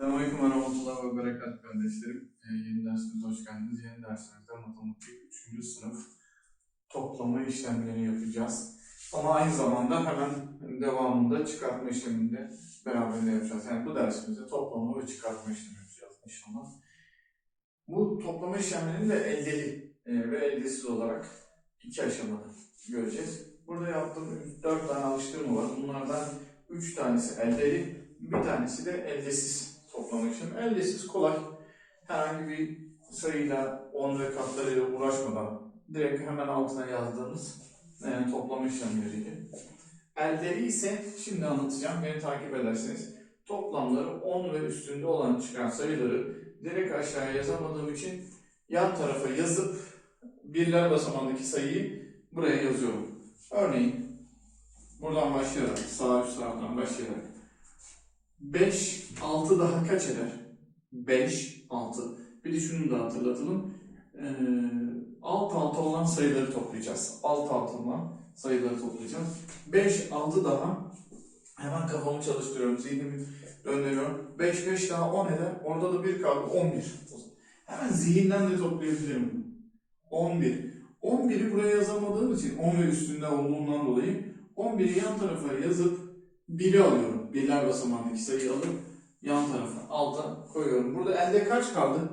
Selamünaleyküm ve rahmetullahi ve berekat kardeşlerim. Ee, yeni dersimize hoş geldiniz. Yeni dersimizde matematik 3. sınıf toplama işlemleri yapacağız. Ama aynı zamanda hemen devamında çıkartma beraber de yapacağız. Yani bu dersimizde toplama ve çıkartma işlemi yapacağız inşallah. Bu toplama işlemlerini de eldeli e, ve eldesiz olarak iki aşamada göreceğiz. Burada yaptığım 4 tane alıştırma var. Bunlardan 3 tanesi eldeli, bir tanesi de eldesiz toplama işlemi. Eldesiz kolay. Herhangi bir sayıyla, on ve katlarıyla uğraşmadan direkt hemen altına yazdığımız e, toplama işlemleriydi. Eldeli ise şimdi anlatacağım. Beni takip ederseniz toplamları 10 ve üstünde olan çıkan sayıları direkt aşağıya yazamadığım için yan tarafa yazıp birler basamağındaki sayıyı buraya yazıyorum. Örneğin buradan başlayarak, sağ üst taraftan başlayarak 5, 6 daha kaç eder? 5, 6. Bir de şunu da hatırlatalım. Ee, alt alta olan sayıları toplayacağız. Alt alta olan sayıları toplayacağız. 5, 6 daha hemen kafamı çalıştırıyorum, zihnimi döndürüyorum. 5, 5 daha 10 eder. Orada da 1 kaldı, 11. Hemen zihinden de toplayabilirim. 11. 11'i buraya yazamadığım için 10 ve üstünde olduğundan dolayı 11'i yan tarafa yazıp 1'i alıyorum. Birler basamağındaki sayıyı alıp yan tarafa alta koyuyorum. Burada elde kaç kaldı?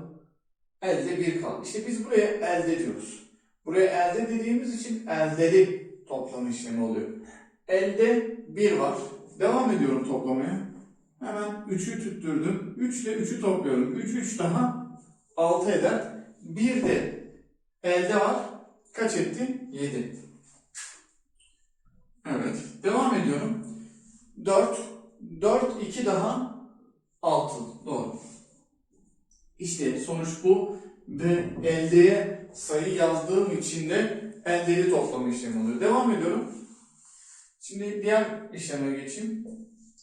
Elde 1 kaldı. İşte biz buraya elde diyoruz. Buraya elde dediğimiz için eldeli toplama işlemi oluyor. Elde 1 var. Devam ediyorum toplamaya. Hemen 3'ü tüttürdüm. 3 ile 3'ü topluyorum. 3, 3 daha 6 eder. 1 de elde var. Kaç etti? 7. Evet. Devam ediyorum. 4. 4, 2 daha 6. Doğru. İşte sonuç bu. Ve eldeye sayı yazdığım için de eldeli toplama işlemi oluyor. Devam ediyorum. Şimdi diğer işleme geçeyim.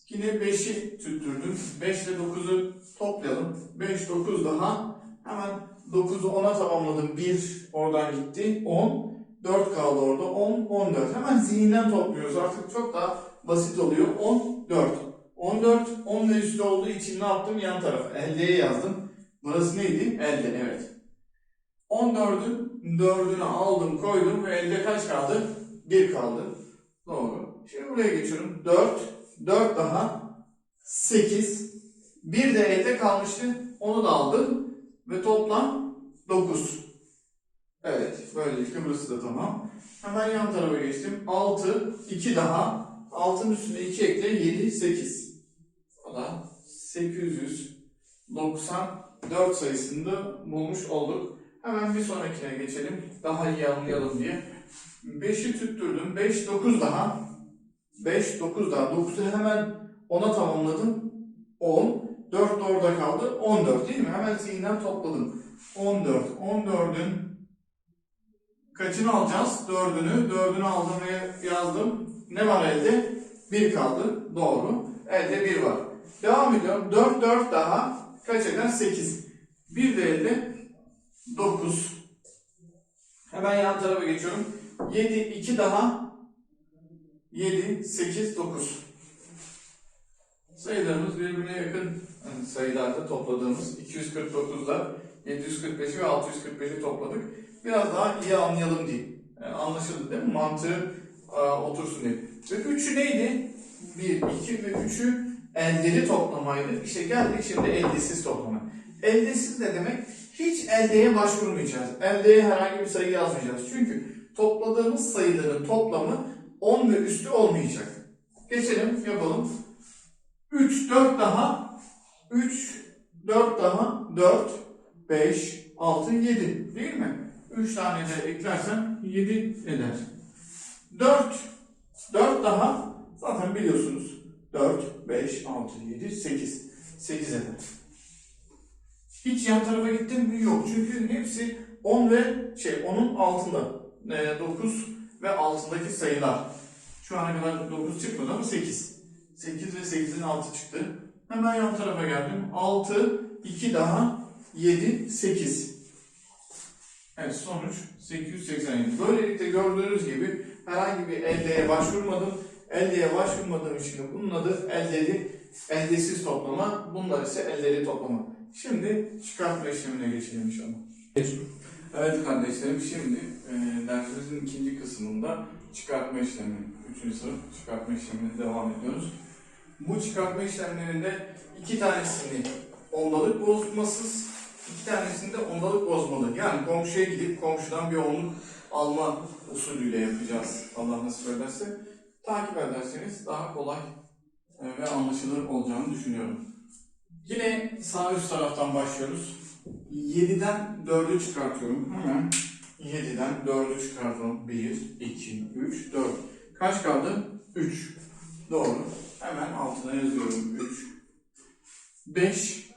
Yine 5'i tüttürdüm. 5 ile 9'u toplayalım. 5, 9 daha. Hemen 9'u 10'a tamamladım. 1 oradan gitti. 10. 4 kaldı orada. 10, 14. Hemen zihinden topluyoruz. Artık çok daha basit oluyor. 14. 14, 10 ve üstü olduğu için ne yaptım? Yan tarafa. Eldeye yazdım. Burası neydi? Elde, evet. 14'ün 4'ünü aldım, koydum ve elde kaç kaldı? 1 kaldı. Doğru. Şimdi buraya geçiyorum. 4, 4 daha 8. Bir de elde kalmıştı. Onu da aldım. Ve toplam 9. Evet. Böylelikle burası da tamam. Hemen yan tarafa geçtim. 6, 2 daha. 6'nın üstüne 2 ekle. 7, 8. O da 894 sayısını da bulmuş olduk. Hemen bir sonrakine geçelim. Daha iyi anlayalım diye. 5'i tüttürdüm. 5, 9 daha. 5, 9 daha. 9'u hemen 10'a tamamladım. 10. 4 de orada kaldı. 14 değil mi? Hemen zihinden topladım. 14. 14'ün kaçını alacağız? 4'ünü. 4'ünü aldım ve yazdım. Ne var elde? 1 kaldı. Doğru. Elde 1 var. Devam ediyorum. 4, 4 daha. Kaç eder? 8. 1 de elde 9. Hemen yan tarafa geçiyorum. 7, 2 daha 7, 8, 9. Sayılarımız birbirine yakın yani sayılarda topladığımız 249'da 745'i ve 645'i topladık. Biraz daha iyi anlayalım diye. Anlaşıldı değil mi? Mantığı otursun diye. Ve 3'ü neydi? 1, 2 ve 3'ü eldeli toplamaydı. İşte geldik şimdi eldesiz toplama. Eldesiz ne demek? Hiç eldeye başvurmayacağız. Eldeye herhangi bir sayı yazmayacağız. Çünkü topladığımız sayıların toplamı 10 ve üstü olmayacak. Geçelim yapalım. 3, 4 daha 3, 4 daha 4, 5, 6, 7 değil mi? 3 tane de eklersen 7 eder. 4, 4 daha zaten biliyorsunuz. 4, 5, 6, 7, 8. 8 eder. Hiç yan tarafa gittim mi? Yok. Çünkü hepsi 10 ve şey 10'un altında. E, 9 ve altındaki sayılar. Şu ana kadar 9 çıkmadı ama 8. 8 ve 8'in altı çıktı. Hemen yan tarafa geldim. 6, 2 daha 7, 8. Evet sonuç 887. Böylelikle gördüğünüz gibi herhangi bir eldeye başvurmadım. Eldeye başvurmadığım için de bunun adı eldeli, eldesiz toplama. Bunlar ise eldeli toplama. Şimdi çıkartma işlemine geçelim inşallah. Evet kardeşlerim şimdi e, dersimizin ikinci kısmında çıkartma işlemi, üçüncü sınıf çıkartma işlemine devam ediyoruz. Bu çıkartma işlemlerinde iki tanesini ondalık bozmasız, iki tanesini de ondalık bozmalı. Yani komşuya gidip komşudan bir onluk alma usulüyle yapacağız Allah nasip ederse. Takip ederseniz daha kolay e, ve anlaşılır olacağını düşünüyorum. Yine sağ üst taraftan başlıyoruz. 7'den 4'ü çıkartıyorum. Hemen 7'den 4'ü çıkartalım. 1, 2, 3, 4. Kaç kaldı? 3. Doğru. Hemen altına yazıyorum. 3. 5.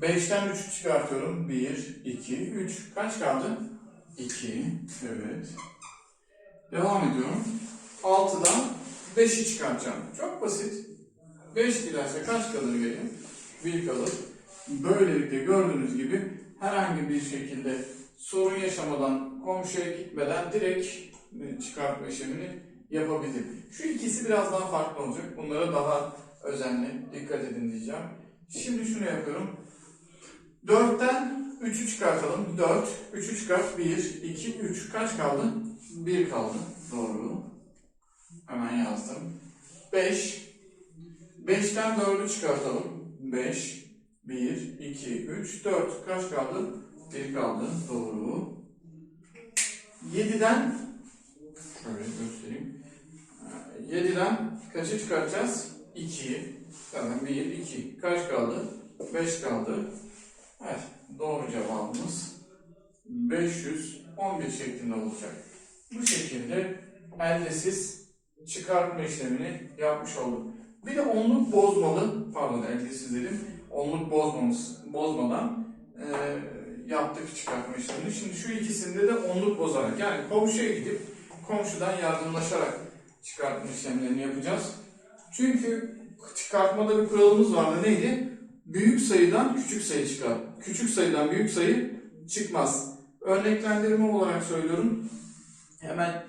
5'ten 3'ü çıkartıyorum. 1, 2, 3. Kaç kaldı? 2. Evet. Devam ediyorum. 6'dan 5'i çıkartacağım. Çok basit. 5 giderse kaç kalır geriye? 1 kalır. Böylelikle gördüğünüz gibi herhangi bir şekilde sorun yaşamadan, komşuya gitmeden direkt e, çıkartma işlemini yapabildim. Şu ikisi biraz daha farklı olacak. Bunlara daha özenli dikkat edin diyeceğim. Şimdi şunu yapıyorum. 4'ten 3'ü çıkartalım. 4, 3'ü çıkart. 1, 2, 3. Kaç kaldı? 1 kaldı. Doğru. Hemen yazdım. 5. 5'ten 4'ü çıkartalım. 5, 1, 2, 3, 4. Kaç kaldı? 1 kaldı. Doğru. 7'den şöyle göstereyim. 7'den kaçı çıkartacağız? 2'yi. Tamam 1, 2. Kaç kaldı? 5 kaldı. Evet. Doğru cevabımız 511 şeklinde olacak. Bu şekilde eldesiz çıkartma işlemini yapmış olduk. Bir de onluk bozmalı, pardon eldesiz dedim, onluk bozmamız, bozmadan e, yaptık çıkartma işlemini. Şimdi şu ikisinde de onluk bozarak yani komşuya gidip komşudan yardımlaşarak çıkartma işlemlerini yapacağız. Çünkü çıkartmada bir kuralımız vardı neydi? Büyük sayıdan küçük sayı çıkar. Küçük sayıdan büyük sayı çıkmaz. Örneklendirme olarak söylüyorum. Hemen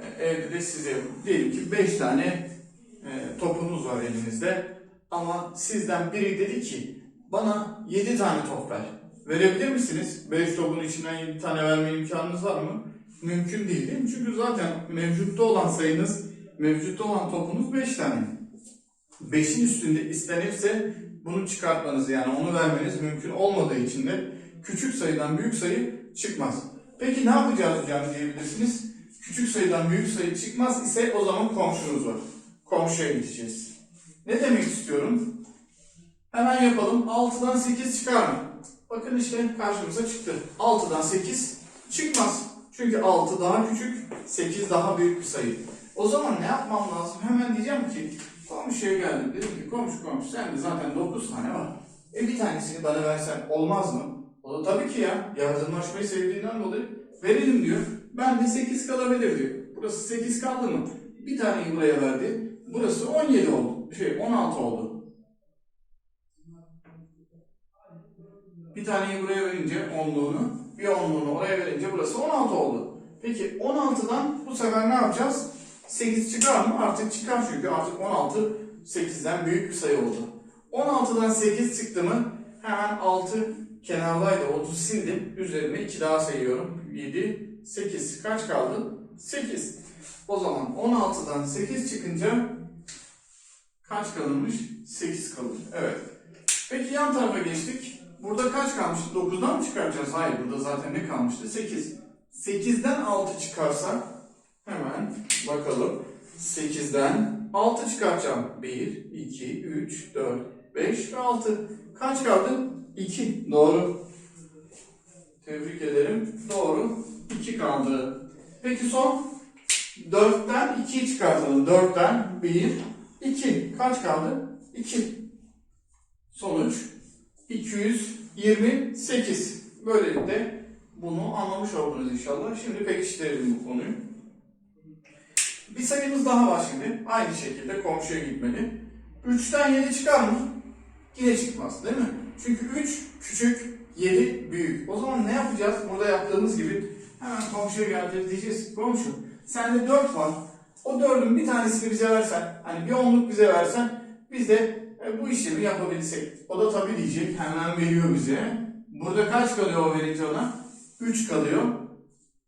e, evde de size. Diyelim ki 5 tane e, topunuz var elinizde. Ama sizden biri dedi ki bana 7 tane top ver. Verebilir misiniz? 5 topun içinden 7 tane verme imkanınız var mı? Mümkün değil değil mi? Çünkü zaten mevcutta olan sayınız, mevcutta olan topunuz 5 tane. 5'in üstünde istenirse bunu çıkartmanız yani onu vermeniz mümkün olmadığı için de küçük sayıdan büyük sayı çıkmaz. Peki ne yapacağız hocam diyebilirsiniz. Küçük sayıdan büyük sayı çıkmaz ise o zaman komşunuz var. Komşuya gideceğiz. Ne demek istiyorum? Hemen yapalım. 6'dan 8 çıkar mı? Bakın işte karşımıza çıktı. 6'dan 8 çıkmaz. Çünkü 6 daha küçük, 8 daha büyük bir sayı. O zaman ne yapmam lazım? Hemen diyeceğim ki komşuya geldim. Dedim ki komşu komşu sende zaten 9 tane var. E bir tanesini bana versen olmaz mı? O da tabii ki ya. Yardımlaşmayı sevdiğinden dolayı verelim diyor. Ben de 8 kalabilir diyor. Burası 8 kaldı mı? Bir taneyi buraya verdi. Burası 17 oldu. Şey 16 oldu. Bir taneyi buraya verince onluğunu, bir onluğunu oraya verince burası 16 oldu. Peki 16'dan bu sefer ne yapacağız? 8 çıkar mı? Artık çıkar çünkü artık 16 8'den büyük bir sayı oldu. 16'dan 8 çıktı mı hemen 6 kenardaydı 30 sildim. Üzerine 2 daha sayıyorum. 7, 8. Kaç kaldı? 8. O zaman 16'dan 8 çıkınca kaç kalırmış? 8 kalır. Evet. Peki yan tarafa geçtik. Burada kaç kalmıştı? 9'dan mı çıkaracağız? Hayır burada zaten ne kalmıştı? 8. 8'den 6 çıkarsa hemen bakalım. 8'den 6 çıkartacağım. 1, 2, 3, 4, 5 ve 6. Kaç kaldı? 2. Doğru. Tebrik ederim. Doğru. 2 kaldı. Peki son 4'ten 2'yi çıkartalım. 4'ten 1, 2. Kaç kaldı? 2. Sonuç 228. Böylelikle bunu anlamış oldunuz inşallah. Şimdi pekiştirelim bu konuyu. Bir sayımız daha var şimdi. Aynı şekilde komşuya gitmeli. 3'ten 7 çıkar mı? Yine çıkmaz değil mi? Çünkü 3 küçük, 7 büyük. O zaman ne yapacağız? Burada yaptığımız gibi hemen komşuya geleceğiz diyeceğiz. Komşu sende 4 var. O dördün bir tanesini bize versen, hani bir onluk bize versen, biz de e, bu işlemi yapabilsek. O da tabii diyecek, hemen veriyor bize. Burada kaç kalıyor o verince ona? 3 kalıyor.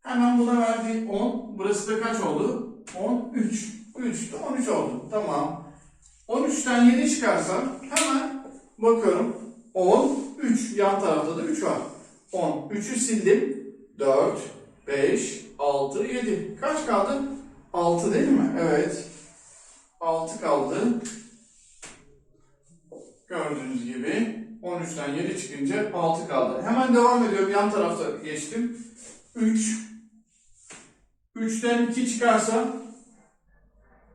Hemen buna verdiği 10. Burası da kaç oldu? 13. 3 de 13 oldu. Tamam. 13'ten 7 çıkarsa hemen bakıyorum. 10, 3. Yan tarafta da 3 var. 10. 3'ü sildim. 4, 5, 6, 7. Kaç kaldı? 6 değil mi? Evet. 6 kaldı. Gördüğünüz gibi 13'ten 7 çıkınca 6 kaldı. Hemen devam ediyorum. Yan tarafta geçtim. 3. 3'ten 2 çıkarsa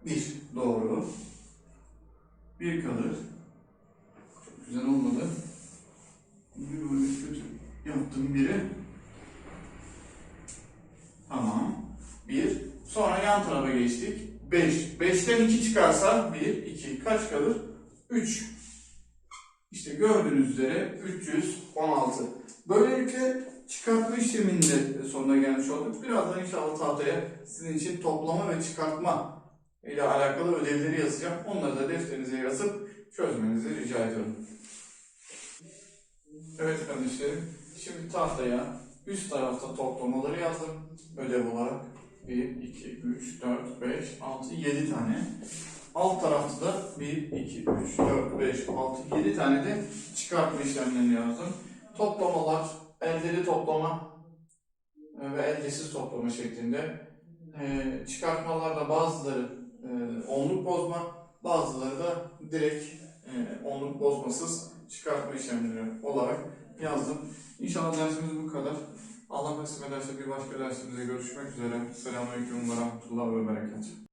1. Doğru. 1 kalır. Çok güzel olmadı. Bir böyle kötü yaptım biri. Tamam. 1. Sonra yan tarafa geçtik. 5. 5'ten 2 çıkarsa 1, 2. Kaç kalır? 3. İşte gördüğünüz üzere 316. Böylelikle çıkartma işleminin de sonuna gelmiş olduk. Birazdan inşallah tahtaya sizin için toplama ve çıkartma ile alakalı ödevleri yazacağım. Onları da defterinize yazıp çözmenizi rica ediyorum. Evet kardeşlerim, şimdi tahtaya üst tarafta toplamaları yazdım ödev olarak. 1, 2, 3, 4, 5, 6, 7 tane. Alt tarafta da 1, 2, 3, 4, 5, 6, 7 tane de çıkartma işlemlerini yazdım. Toplamalar, eldeli toplama e, ve eldesiz toplama şeklinde. E, Çıkartmalarda bazıları e, onluk bozma, bazıları da direkt onluk bozmasız çıkartma işlemleri olarak yazdım. İnşallah dersimiz bu kadar. Allah nasip ederse bir başka dersimizde görüşmek üzere. Selamünaleyküm ve rahmetullah ve berekat.